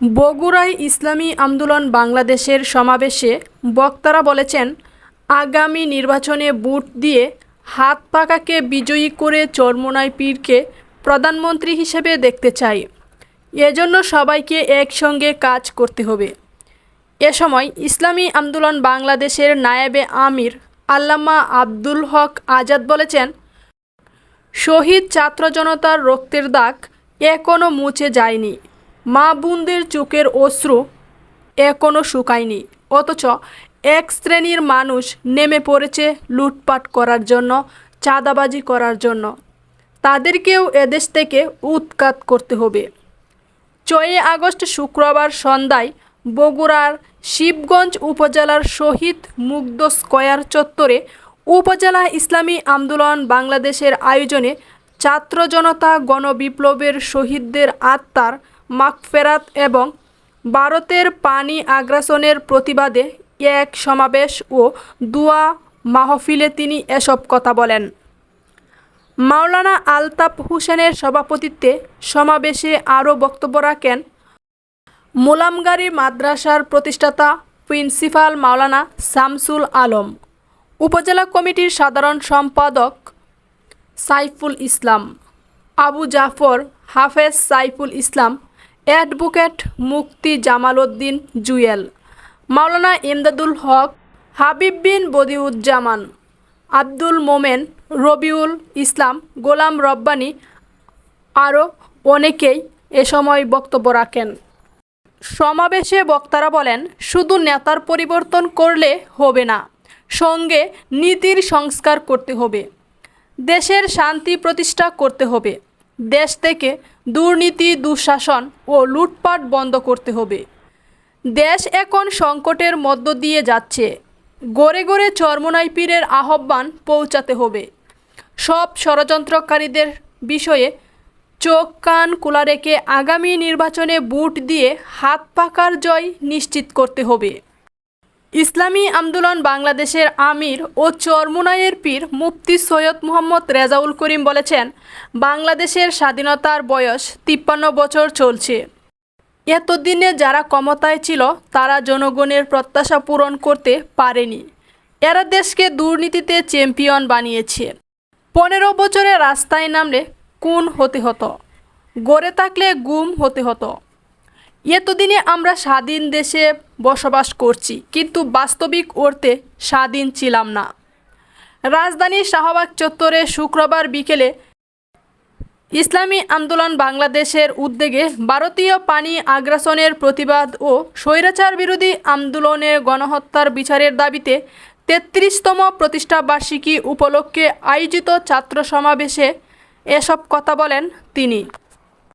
বগুড়ায় ইসলামী আন্দোলন বাংলাদেশের সমাবেশে বক্তারা বলেছেন, আগামী নির্বাচনে বুট দিয়ে হাত পাকাকে বিজয়ী করে চরমোনাই পীরকে প্রধানমন্ত্রী হিসেবে দেখতে চাই। এজন্য সবাইকে একসঙ্গে কাজ করতে হবে। এ সময় ইসলামী আন্দোলন বাংলাদেশের নায়েবে আমির আল্লামা আব্দুল হক আজাদ বলেছেন, শহীদ ছাত্র জনতার রক্তের দাগ এখনও মুছে যায়নি। মা বোনদের চোখের অশ্রু এখনও শুকায়নি। অথচ এক শ্রেণির মানুষ নেমে পড়েছে লুটপাট করার জন্য, চাঁদাবাজি করার জন্য। তাদেরকেও এদেশ থেকে উৎখাত করতে হবে। ছয়ই আগস্ট শুক্রবার সন্ধ্যায় বগুড়ার শিবগঞ্জ উপজেলার শহীদ মুগ্ধ স্কয়ার চত্বরে উপজেলা ইসলামী আন্দোলন বাংলাদেশের আয়োজনে ছাত্র জনতা গণবিপ্লবের শহীদদের আত্মার মাগফেরাত এবং ভারতের পানি আগ্রাসনের প্রতিবাদে এক সমাবেশ ও দুয়া মাহফিলে তিনি এসব কথা বলেন। মাওলানা আলতাফ হুসেনের সভাপতিত্বে সমাবেশে আরও বক্তব্য রাখেন মোলামগাড়ি মাদ্রাসার প্রতিষ্ঠাতা প্রিন্সিপাল মাওলানা শামসুল আলম, উপজেলা কমিটির সাধারণ সম্পাদক সাইফুল ইসলাম, আবু জাফর হাফেজ সাইফুল ইসলাম অ্যাডভোকেট মুক্তি জামাল উদ্দিন জুয়েল, মাওলানা ইমদাদুল হক, হাবিব বিন বদিউজ্জামান, আব্দুল মোমেন, রবিউল ইসলাম, গোলাম রব্বানী আরও অনেকেই এ সময় বক্তব্য রাখেন। সমাবেশে বক্তারা বলেন, শুধু নেতার পরিবর্তন করলে হবে না, সঙ্গে নীতির সংস্কার করতে হবে, দেশের শান্তি প্রতিষ্ঠা করতে হবে। দেশ থেকে দুর্নীতি, দুঃশাসন ও লুটপাট বন্ধ করতে হবে। দেশ এখন সংকটের মধ্য দিয়ে যাচ্ছে। গড়ে গড়ে চরমোনাই পীরের আহ্বান পৌঁছাতে হবে। সব ষড়যন্ত্রকারীদের বিষয়ে চোখ, কান খোলা রেখে আগামী নির্বাচনে বুট দিয়ে হাত পাকার জয় নিশ্চিত করতে হবে। ইসলামী আন্দোলন বাংলাদেশের আমির ও চরমুনাইয়ের পীর মুফতি সৈয়দ মোহাম্মদ রেজাউল করিম বলেছেন, বাংলাদেশের স্বাধীনতার বয়স তিপ্পান্ন বছর চলছে। এতদিনে যারা ক্ষমতায় ছিল, তারা জনগণের প্রত্যাশা পূরণ করতে পারেনি। এরা দেশকে দুর্নীতিতে চ্যাম্পিয়ন বানিয়েছে। পনেরো বছরে রাস্তায় নামলে খুন হতে হতো। গড়ে থাকলে গুম হতে হতো। এতদিনে আমরা স্বাধীন দেশে বসবাস করছি, কিন্তু বাস্তবিক অর্থে স্বাধীন ছিলাম না। রাজধানীর শাহবাগ চত্বরে শুক্রবার বিকেলে ইসলামী আন্দোলন বাংলাদেশের উদ্যোগে ভারতীয় পানি আগ্রাসনের প্রতিবাদ ও স্বৈরাচার বিরোধী আন্দোলনের গণহত্যার বিচারের দাবিতে তেত্রিশতম প্রতিষ্ঠাবার্ষিকী উপলক্ষে আয়োজিত ছাত্র সমাবেশে এসব কথা বলেন তিনি।